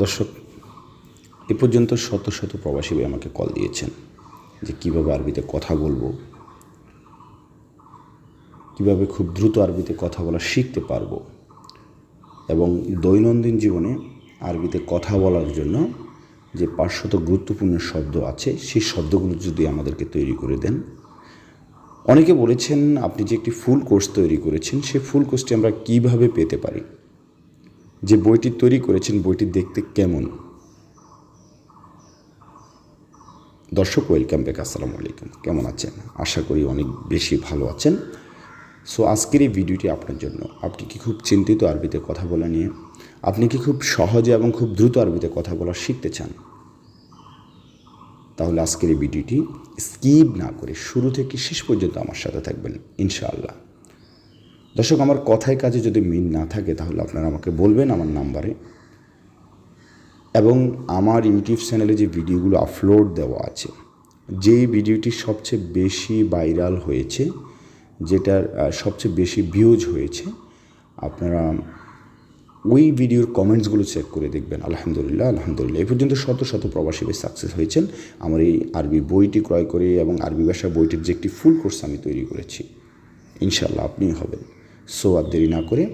দর্শক, এ পর্যন্ত শত শত প্রবাসী ভাই আমাকে কল দিয়েছেন যে কীভাবে আরবিতে কথা বলব, কীভাবে খুব দ্রুত আরবিতে কথা বলা শিখতে পারব এবং দৈনন্দিন জীবনে আরবিতে কথা বলার জন্য যে পাঁচশত গুরুত্বপূর্ণ শব্দ আছে, সেই শব্দগুলো যদি আমাদেরকে তৈরি করে দেন। অনেকে বলেছেন, আপনি যে একটি ফুল কোর্স তৈরি করেছেন, সেই ফুল কোর্সটি আমরা কীভাবে পেতে পারি? যে বইটি তৈরি করেছেন, বইটি দেখতে কেমন? দর্শক ওয়েলকাম ব্যাক আসসালামু আলাইকুম। কেমন আছেন? আশা করি অনেক বেশি ভালো আছেন। সো আজকের এই ভিডিওটি আপনার জন্য। আপনি কি খুব চিন্তিত আরবিতে কথা বলা নিয়ে? আপনি কি খুব সহজে এবং খুব দ্রুত আরবিতে কথা বলা শিখতে চান? তাহলে আজকের এই ভিডিওটি স্কিপ না করে শুরু থেকে শেষ পর্যন্ত আমার সাথে থাকবেন, ইনশাআল্লাহ। দর্শক, আমার কথায় কাজে যদি মিল না থাকে, তাহলে আপনারা আমাকে বলবেন আমার নাম্বারে। এবং আমার ইউটিউব চ্যানেলে যে ভিডিওগুলো আপলোড দেওয়া আছে, যেই ভিডিওটি সবচেয়ে বেশি ভাইরাল হয়েছে, যেটার সবচেয়ে বেশি ভিউজ হয়েছে, আপনারা ওই ভিডিওর কমেন্টসগুলো চেক করে দেখবেন। আলহামদুলিল্লাহ আলহামদুলিল্লাহ। এ পর্যন্ত শত শত প্রবাসী বেশ সাকসেস হয়েছেন। আমার এই আরবি বইটি ক্রয় করে এবং আরবি ভাষা বইটির যে একটি ফুল কোর্স আমি তৈরি করেছি। ইনশাল্লাহ আপনিই হবেন। সো আর দেরি না করে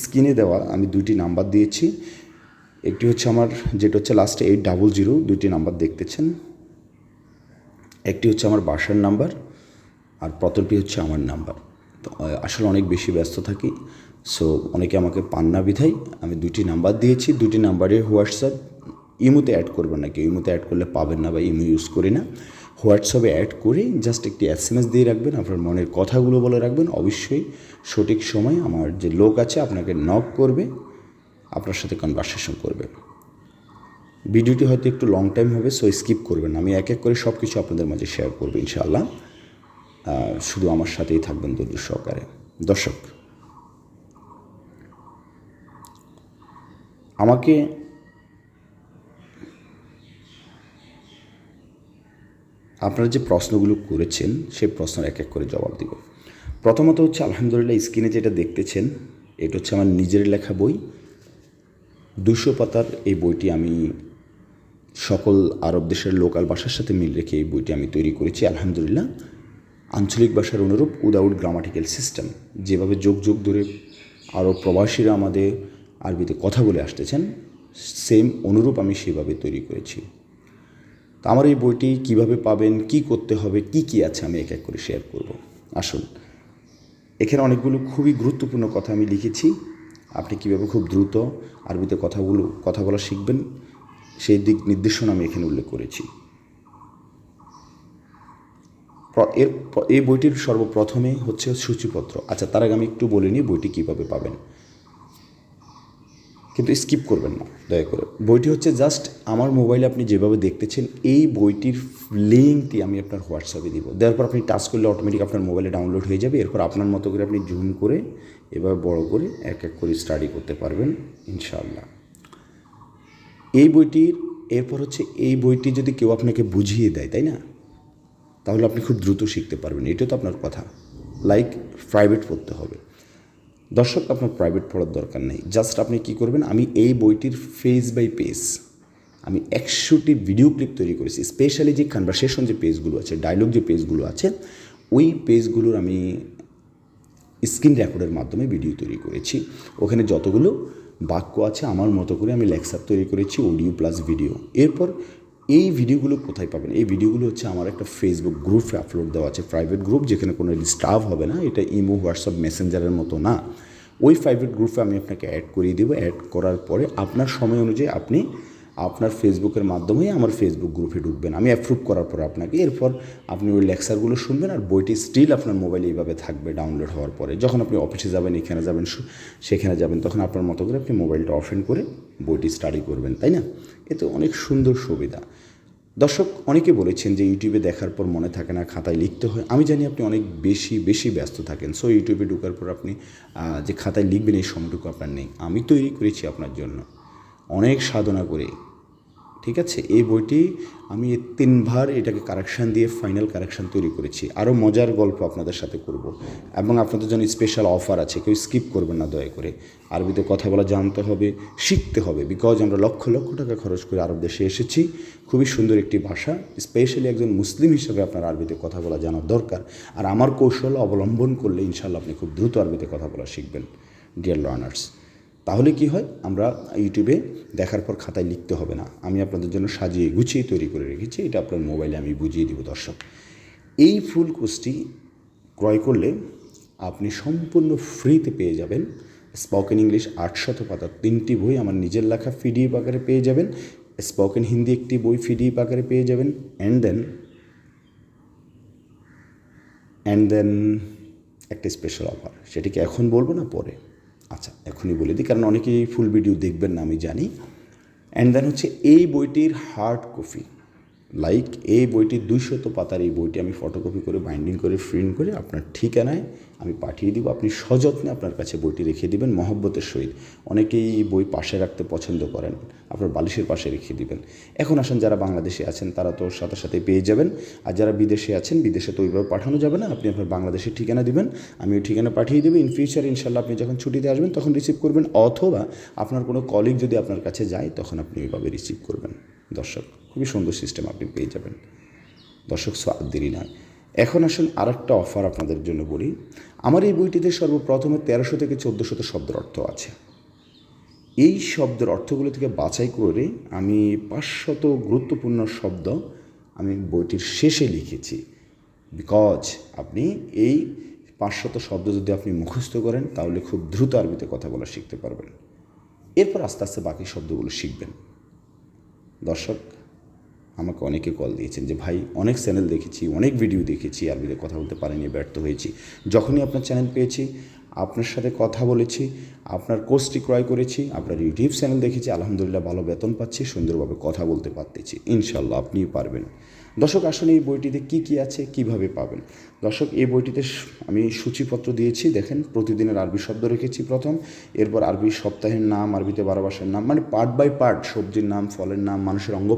স্ক্রিনে দেওয়া আমি দুইটি নাম্বার দিয়েছি। একটি হচ্ছে আমার, যেটা হচ্ছে লাস্টে এইট ডাবল জিরো দুইটি নাম্বার দেখতেছেন। একটি হচ্ছে আমার বাসার নাম্বার আর প্রথমটি হচ্ছে আমার নাম্বার। তো আসলে অনেক বেশি ব্যস্ত থাকি সো অনেকে আমাকে পান না বিধাই আমি দুটি নাম্বার দিয়েছি। দুটি নাম্বারে হোয়াটসঅ্যাপ, ইমোতে অ্যাড করবেন না কেউ ইমোতে অ্যাড করলে পাবেন না বা ইমো ইউজ করি না। হোয়াটসঅ্যাপে অ্যাড করে জাস্ট একটি এস দিয়ে রাখবেন, আপনার মনের কথাগুলো বলে রাখবেন। অবশ্যই সঠিক সময় আমার যে লোক আছে আপনাকে নক করবে, আপনার সাথে কনভারসেশন করবে। ভিডিওটি হয়তো একটু লং টাইম হবে সো স্কিপ করবেন আমি এক এক করে সব কিছু আপনাদের মাঝে শেয়ার করব ইনশাআল্লাহ। শুধু আমার সাথেই থাকবেন ধৈর্য সহকারে। দর্শক, আমাকে আপনারা যে প্রশ্নগুলো করেছেন, সেই প্রশ্নের এক এক করে জবাব দিব। প্রথমত হচ্ছে, আলহামদুলিল্লাহ, স্ক্রিনে যেটা দেখতেছেন, এটা হচ্ছে আমার নিজের লেখা বই। দুশো পাতার এই বইটি আমি সকল আরব দেশের লোকাল ভাষার সাথে মিল রেখে এই বইটি আমি তৈরি করেছি, আলহামদুলিল্লাহ। আঞ্চলিক ভাষার অনুরূপ উইদাউট গ্রামাটিক্যাল সিস্টেম। যেভাবে যোগ যোগ ধরে আরও প্রবাসীরা আমাদের আরবিতে কথা বলে আসতেছেন, সেম অনুরূপ আমি সেভাবে তৈরি করেছি। তো আমার এই বইটি কীভাবে পাবেন, কি করতে হবে, কি কি আছে আমি এক এক করে শেয়ার করব। আসুন। এখানে অনেকগুলো খুবই গুরুত্বপূর্ণ কথা আমি লিখেছি। আপনি কীভাবে খুব দ্রুত আরবিতে কথাগুলো, কথা বলা শিখবেন, সেই দিক নির্দেশনা আমি এখানে উল্লেখ করেছি। এর এই বইটির সর্বপ্রথমে হচ্ছে সূচিপত্র। আচ্ছা তার আগে আমি একটু বলে নিই বইটি কীভাবে পাবেন। কিন্তু স্কিপ করবেন না, দয়া করে। বইটি হচ্ছে জাস্ট আমার মোবাইলে আপনি যেভাবে দেখতেছেন, এই বইটির লিঙ্কটি আমি আপনার হোয়াটসঅ্যাপে দিব। দেওয়ার পর আপনি টাচ করলে অটোমেটিক আপনার মোবাইলে ডাউনলোড হয়ে যাবে। এরপর আপনার মতো করে আপনি জুম করে এভাবে বড় করে এক এক করে স্টাডি করতে পারবেন, ইনশাআল্লাহ। এই বইটির, এরপর হচ্ছে এই বইটি যদি কেউ আপনাকে বুঝিয়ে দেয়, তাই না? তাহলে আপনি খুব দ্রুত শিখতে পারবেন। এটা তো আপনার কথা। লাইক প্রাইভেট পড়তে হবে। দর্শক, আপনার প্রাইভেট পড়ার দরকার নেই। জাস্ট আপনি কি করবেন, আমি এই বইটির পেজ বাই পেজ আমি একশোটি ভিডিও ক্লিপ তৈরি করেছি। স্পেশালি যে কনভারসেশন যে পেজগুলো আছে ডায়লগ যে পেজগুলো আছে, ওই পেজগুলোর আমি স্ক্রিন রেকর্ডের মাধ্যমে ভিডিও তৈরি করেছি। ওখানে যতগুলো বাক্য আছে, আমার মতো করে আমি লেকচার তৈরি করেছি অডিও প্লাস ভিডিও এরপর এই ভিডিওগুলো কোথায় পাবেন? এই ভিডিওগুলো হচ্ছে আমার একটা ফেসবুক গ্রুপে আপলোড দেওয়া আছে। প্রাইভেট গ্রুপ যেখানে কোনো স্টাফ হবে না। এটা ইমো হোয়াটসঅ্যাপ মেসেঞ্জারের মতো না। ওই প্রাইভেট গ্রুপে আমি আপনাকে অ্যাড করিয়ে দেবো। অ্যাড করার পরে আপনার সময় অনুযায়ী আপনি আপনার ফেসবুকের মাধ্যমে আমার ফেসবুক গ্রুপে ঢুকবেন। আমি অ্যাপ্রুভ করার পর আপনাকে এরপর আপনি ওই লেকচারগুলো শুনবেন আর বইটি স্টিল আপনার মোবাইলে এইভাবে থাকবে ডাউনলোড হওয়ার পরে। যখন আপনি অফিসে যাবেন, এখানে যাবেন সেখানে যাবেন, তখন আপনার মতো করে আপনি মোবাইলটা অফেন করে বইটি স্টাডি করবেন, তাই না? এতে অনেক সুন্দর সুবিধা। দর্শক, অনেকে বলেছেন যে ইউটিউবে দেখার পর মনে থাকে না, খাতায় লিখতে হয়। আমি জানি আপনি অনেক বেশি বেশি ব্যস্ত থাকেন। সো ইউটিউবে ঢুকার পর আপনি যে খাতায় লিখবেন, এই সময়টুকু আপনার নেই। আমি তৈরি করেছি আপনার জন্য। অনেক সাধনা করে ঠিক আছে? এই বইটি আমি তিনবার এটাকে কারেকশান দিয়ে ফাইনাল কারেকশান তৈরি করেছি। আরও মজার গল্প আপনাদের সাথে করব। এবং আপনাদের জন্য স্পেশাল অফার আছে, কেউ স্কিপ করবেন না দয়া করে। আরবিতে কথা বলা জানতে হবে, শিখতে হবে। বিকজ আমরা লক্ষ লক্ষ টাকা খরচ করে আরব দেশে এসেছি। খুবই সুন্দর একটি ভাষা। স্পেশালি একজন মুসলিম হিসেবে আপনার আরবিতে কথা বলা জানার দরকার। আর আমার কৌশল অবলম্বন করলে ইনশাল্লাহ আপনি খুব দ্রুত আরবিতে কথা বলা শিখবেন। ডিয়ার লার্নার্স তাহলে কি হয়? আমরা ইউটিউবে দেখার পর খাতায় লিখতে হবে না। আমি আপনাদের জন্য সাজিয়ে গুছিয়ে তৈরি করে রেখেছি। এটা আপনার মোবাইলে আমি বুঝিয়ে দিব, দর্শক। এই ফুল কোর্সটি ক্রয় করলে আপনি সম্পূর্ণ ফ্রিতে পেয়ে যাবেন। স্পোকেন ইংলিশ আটশত পাতা তিনটি বই আমার নিজের লেখা পিডিএফ আকারে পেয়ে যাবেন। স্পোকেন হিন্দি একটি বই পিডিএফ আকারে পেয়ে যাবেন। অ্যান্ড দেন অ্যান্ড দেন একটা স্পেশাল অফার সেটিকে এখন বলব না, পরে। আচ্ছা এখনই বলে দিই, কারণ অনেকেই ফুল ভিডিও দেখবেন না, আমি জানি। অ্যান্ড দেন হচ্ছে এই বইটির হার্ড কপি লাইক এই বইটির দুইশত পাতার এই বইটি আমি ফটোকপি করে বাইন্ডিং করে প্রিন্ট করে, আপনার ঠিকানায় আমি পাঠিয়ে দিব। আপনি সযত্নে আপনার কাছে বইটি রেখে দিবেন, মহব্বতের সহিত। অনেকেই বই পাশে রাখতে পছন্দ করেন, আপনার বালিশের পাশে রেখে দিবেন। এখন আসেন, যারা বাংলাদেশে আছেন, তারা তো সাথে সাথে পেয়ে যাবেন। আর যারা বিদেশে আছেন, বিদেশে তো ওইভাবে পাঠানো যাবে না। আপনি আপনার বাংলাদেশের ঠিকানা দিবেন, আমি ওই ঠিকানা পাঠিয়ে দেবো। ইন ফিউচার ইনশাল্লাহ আপনি যখন ছুটিতে আসবেন, তখন রিসিভ করবেন। অথবা আপনার কোনো কলিগ যদি আপনার কাছে যায়, তখন আপনি ওইভাবে রিসিভ করবেন। দর্শক, খুবই সুন্দর সিস্টেম আপনি পেয়ে যাবেন। দর্শক স্বাদ দেরি নয়। এখন আসুন আর একটা অফার আপনাদের জন্য বলি। আমার এই বইটিতে সর্বপ্রথমে তেরোশো থেকে চোদ্দোশত শব্দের অর্থ আছে। এই শব্দের অর্থগুলো থেকে বাছাই করে আমি পাঁচশত গুরুত্বপূর্ণ শব্দ আমি বইটির শেষে লিখেছি। বিকজ আপনি এই পাঁচশত শব্দ যদি আপনি মুখস্থ করেন, তাহলে খুব দ্রুত আরবিতে কথা বলা শিখতে পারবেন। এরপর আস্তে আস্তে বাকি শব্দগুলো শিখবেন। দর্শক আমাকে অনেকে কল দিয়েছেন যে, ভাই, অনেক চ্যানেল দেখেছি, অনেক ভিডিও দেখেছি, আর আরবিতে কথা বলতে পারিনি, ব্যর্থ হয়েছি। যখনই আপনার চ্যানেল পেয়েছি, আপনার সাথে কথা বলেছি, আপনার কোর্সটি ক্রয় করেছি, আপনার ইউটিউব চ্যানেল দেখেছি, আলহামদুলিল্লাহ ভালো বেতন পাচ্ছি, সুন্দরভাবে কথা বলতে পারতেছি। ইনশাল্লাহ আপনিও পারবেন। দর্শক আসলে এই বইটিতে কি কি আছে, কীভাবে পাবেন? দর্শক, এই বইটিতে আমি সূচিপত্র দিয়েছি, দেখেন, প্রতিদিনের আরবি শব্দ রেখেছি প্রথম, এরপর আরবি সপ্তাহের নাম, আরবিতে বারো মাসের নাম মানে পার্ট বাই পার্ট, সবজির নাম, ফলের নাম, মানুষের অঙ্গ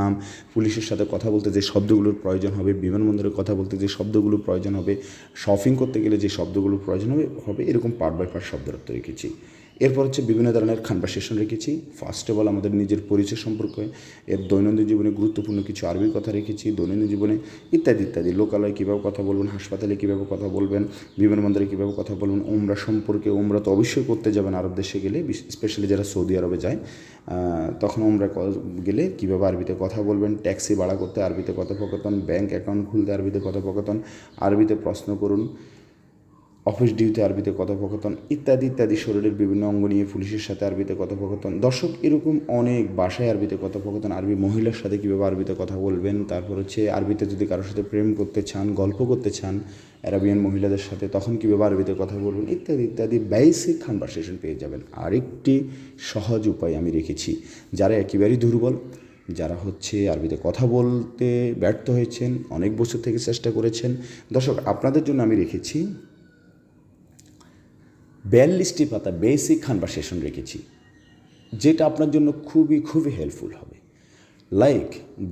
নাম, পুলিশের সাথে কথা বলতে যে শব্দগুলোর প্রয়োজন হবে বিমানবন্দরে কথা বলতে যে শব্দগুলোর প্রয়োজন হবে, শপিং করতে গেলে যে শব্দগুলোর প্রয়োজন হবে হবে এরকম পার্ট বাই পার্ট শব্দার্থ রেখেছি। এরপর হচ্ছে বিভিন্ন ধরনের কনভারসেশন রেখেছি। ফার্স্ট অফ অল আমাদের নিজের পরিচয় সম্পর্কে, এর দৈনন্দিন জীবনে গুরুত্বপূর্ণ কিছু আরবির কথা রেখেছি, দৈনন্দিন জীবনে ইত্যাদি ইত্যাদি। লোকালয়ে কীভাবে কথা বলবেন, হাসপাতালে কীভাবে কথা বলবেন, বিমানবন্দরে কীভাবে কথা বলবেন ওমরা সম্পর্কে ওমরা তো অবশ্যই করতে যাবেন আরব দেশে গেলে স্পেশালি যারা সৌদি আরবে যায় তখন ওমরা গেলে কীভাবে আরবিতে কথা বলবেন, ট্যাক্সি ভাড়া করতে আরবিতে কথোপকথন, ব্যাংক অ্যাকাউন্ট খুলতে আরবিতে কথোপকথন, আরবিতে প্রশ্ন করুন অফিস ডিউতে আরবিতে কথোপকথন ইত্যাদি ইত্যাদি শরীরের বিভিন্ন অঙ্গ নিয়ে পুলিশের সাথে আরবিতে কথোপকথন। দর্শক, এরকম অনেক বাসায় আরবিতে কথোপকথন, আরবি মহিলার সাথে কীভাবে আরবিতে কথা বলবেন? তারপর হচ্ছে আরবিতে যদি কারোর সাথে প্রেম করতে চান, গল্প করতে চান অ্যারাবিয়ান মহিলাদের সাথে, তখন কীভাবে আরবিতে কথা বলবেন? ইত্যাদি ইত্যাদি বেসিক কনভারসেশন পেয়ে যাবেন। আরেকটি সহজ উপায় আমি রেখেছি। যারা একেবারেই দুর্বল, যারা হচ্ছে আরবিতে কথা বলতে ব্যর্থ হয়েছেন, অনেক বছর থেকে চেষ্টা করেছেন। দর্শক, আপনাদের জন্য আমি রেখেছি বিয়াল্লিশটি পাতা বেসিক কনভারসেশন রেখেছি, যেটা আপনার জন্য খুবই খুবই হেল্পফুল হবে। লাইক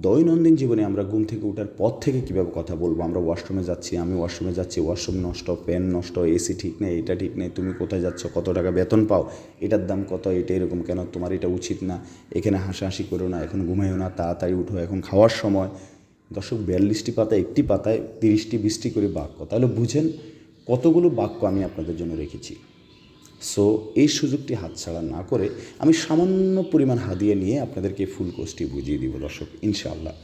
দৈনন্দিন জীবনে আমরা ঘুম থেকে ওঠার পর থেকে কীভাবে কথা বলব? আমরা ওয়াশরুমে যাচ্ছি, আমি ওয়াশরুমে যাচ্ছি ওয়াশরুম নষ্ট পেন নষ্ট এসি ঠিক নেই, এটা ঠিক নেই, তুমি কোথায় যাচ্ছ, কত টাকা বেতন পাও, এটার দাম কত, এটা এরকম কেন, তোমার এটা উচিত না, এখানে হাসাহাসি করো না, এখন ঘুমাইও না, তাড়াতাড়ি উঠো, এখন খাওয়ার সময়। দর্শক, বিয়াল্লিশটি পাতা, একটি পাতায় তিরিশটি, বিশটি করে বাক্য, তাহলে বুঝেন কতগুলো বাক্য আমি আপনাদের জন্য রেখেছি। সো এই সুযোগটি হাতছাড়া না করে আমি সামান্য পরিমাণ হাদিয়ে নিয়ে আপনাদেরকে ফুল কোর্সটি বুঝিয়ে দিব দর্শক, ইনশাআল্লাহ।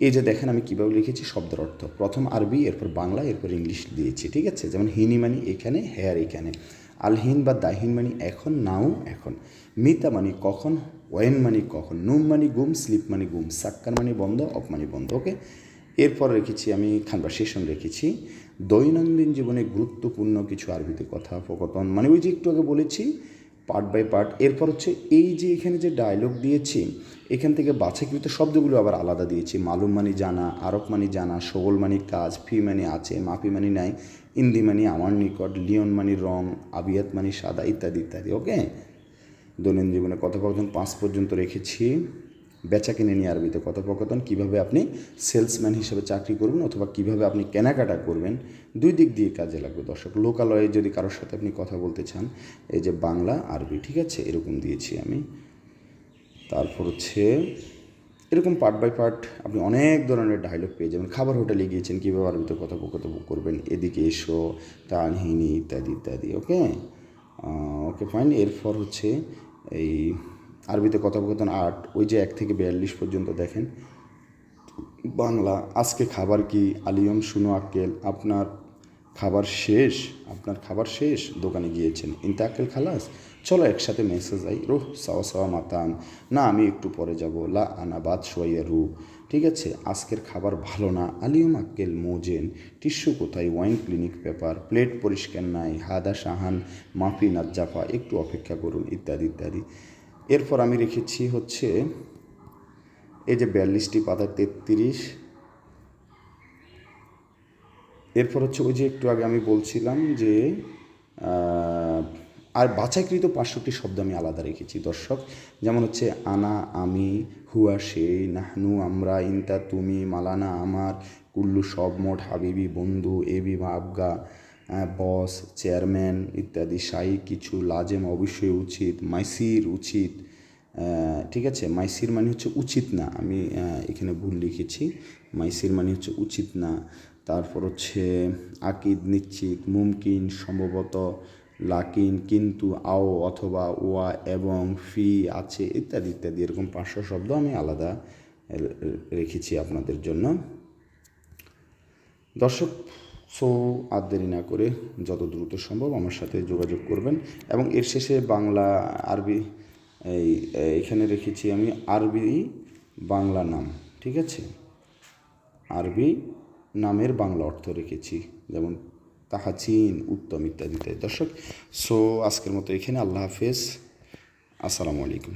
এই যে দেখেন আমি কীভাবে লিখেছি শব্দের অর্থ। প্রথম আরবি, এরপর বাংলা, এরপর ইংলিশ দিয়েছি, ঠিক আছে? যেমন হিনি মানি এখানে, হেয়ার এখানে। আলহিন বা দাহিন মানি এখন, নাও এখন। মিতা মানি কখন ওয়েন মানি কখন নুম মানি গুম, স্লিপ মানি গুম, সাক্কার মানি বন্ধ, অফ মানি বন্ধ, ওকে? এরপর রেখেছি আমি কনভারসেশন রেখেছি। দৈনন্দিন জীবনে গুরুত্বপূর্ণ কিছু আরবিতে কথা ফকতন মানে ওই যে একটু আগে বলেছি পার্ট বাই পার্ট এরপর হচ্ছে এই যে এখানে যে ডায়লগ দিয়েছি, এখান থেকে বাছাকৃত শব্দগুলো আবার আলাদা দিয়েছি। মালুম মানি জানা, আরব মানি জানা সবল মানি কাজ, ফি মানি আছে, মাফি মানি নাই, ইন্দি মানি আমার নিকট, লিওন মানি রং, আবিয়াত মানি সাদা, ইত্যাদি ইত্যাদি ওকে দৈনন্দিন জীবনে কথোপকথন পাঁচ পর্যন্ত রেখেছি। বেচা কিনে নিয়ে আরবিতে কথোপকথন, কীভাবে আপনি সেলসম্যান হিসেবে চাকরি করবেন অথবা কীভাবে আপনি কেনাকাটা করবেন, দুই দিক দিয়ে কাজে লাগবে। দর্শক, লোকালয়ে যদি কারোর সাথে আপনি কথা বলতে চান, এই যে বাংলা, আরবি, ঠিক আছে? এরকম দিয়েছি আমি। তারপর হচ্ছে, এরকম পার্ট বাই পার্ট আপনি অনেক ধরনের ডায়লগ পেয়ে যাবেন। খাবার হোটেলে গিয়েছেন, কীভাবে আরবিতে কথোপকথন করবেন, এদিকে এসো, তানহিনী, ইত্যাদি ইত্যাদি ওকে ওকে ফাইন এরপর হচ্ছে, এই আরবিতে কথোপকথন আট, ওই যে এক থেকে বিয়াল্লিশ পর্যন্ত দেখেন। বাংলা, আজকে খাবার কি? আলিয়ম, শুনো আক্কেল, আপনার খাবার শেষ? আপনার খাবার শেষ? দোকানে গিয়েছেন। ইনতে আক্কেল খালাস? চলো একসাথে মেসেজ আই। রোহ, সাওয়া সাওয়া মাতান। না, আমি একটু পরে যাব। লা আনা বাদ সোয়াইয়া রু। ঠিক আছে, আজকের খাবার ভালো না। আলিয়ম আক্কেল মোজেন। টিস্যু কোথায়? ওয়াইন ক্লিনিক পেপার। প্লেট পরিষ্কার নাই। হাদা সাহান মাফি নাজ্জাফা, একটু অপেক্ষা করুন। ইত্যাদি ইত্যাদি। এরপর আমি রেখেছি হচ্ছে এই যে বিয়াল্লিশটি পাতা তেত্রিশ। এরপর হচ্ছে ওই যে একটু আগে আমি বলছিলাম যে আর বাছাইকৃত পাঁচষট্টি শব্দ আমি আলাদা রেখেছি, দর্শক। যেমন হচ্ছে আনা, আমি, হুয়া, সে, নাহনু, আমরা, ইনতা, তুমি, মালানা, আমার, কুল্লু, সব মোট হাবিবি, বন্ধু এবি বা আবগা। বস চেয়ারম্যান ইত্যাদি, সাই কিছু লাজেম অবশ্যই উচিত, মাইসির উচিত ঠিক আছে? মাইসির মানে হচ্ছে উচিত না, আমি এখানে ভুল লিখেছি। মাইসির মানে হচ্ছে উচিত না। তারপর হচ্ছে আকিদ, নিশ্চিত, মুমকিন, সম্ভবত লাকিন, কিন্তু আও অথবা ওয়া এবং ফি আছে ইত্যাদি ইত্যাদি, এরকম পাঁচশো শব্দ আমি আলাদা রেখেছি আপনাদের জন্য। দর্শক সো আর দেরি না করে যত দ্রুত সম্ভব আমার সাথে যোগাযোগ করবেন এবং এর শেষে বাংলা আরবি, এই এখানে রেখেছি আমি আরবি বাংলা নাম, ঠিক আছে? আরবি নামের বাংলা অর্থ রেখেছি, যেমন তাহাচিন উত্তম ইত্যাদি ইত্যাদি। দর্শক সো আজকের মতো এখানে, আল্লাহ হাফেজ। আসসালামু আলাইকুম।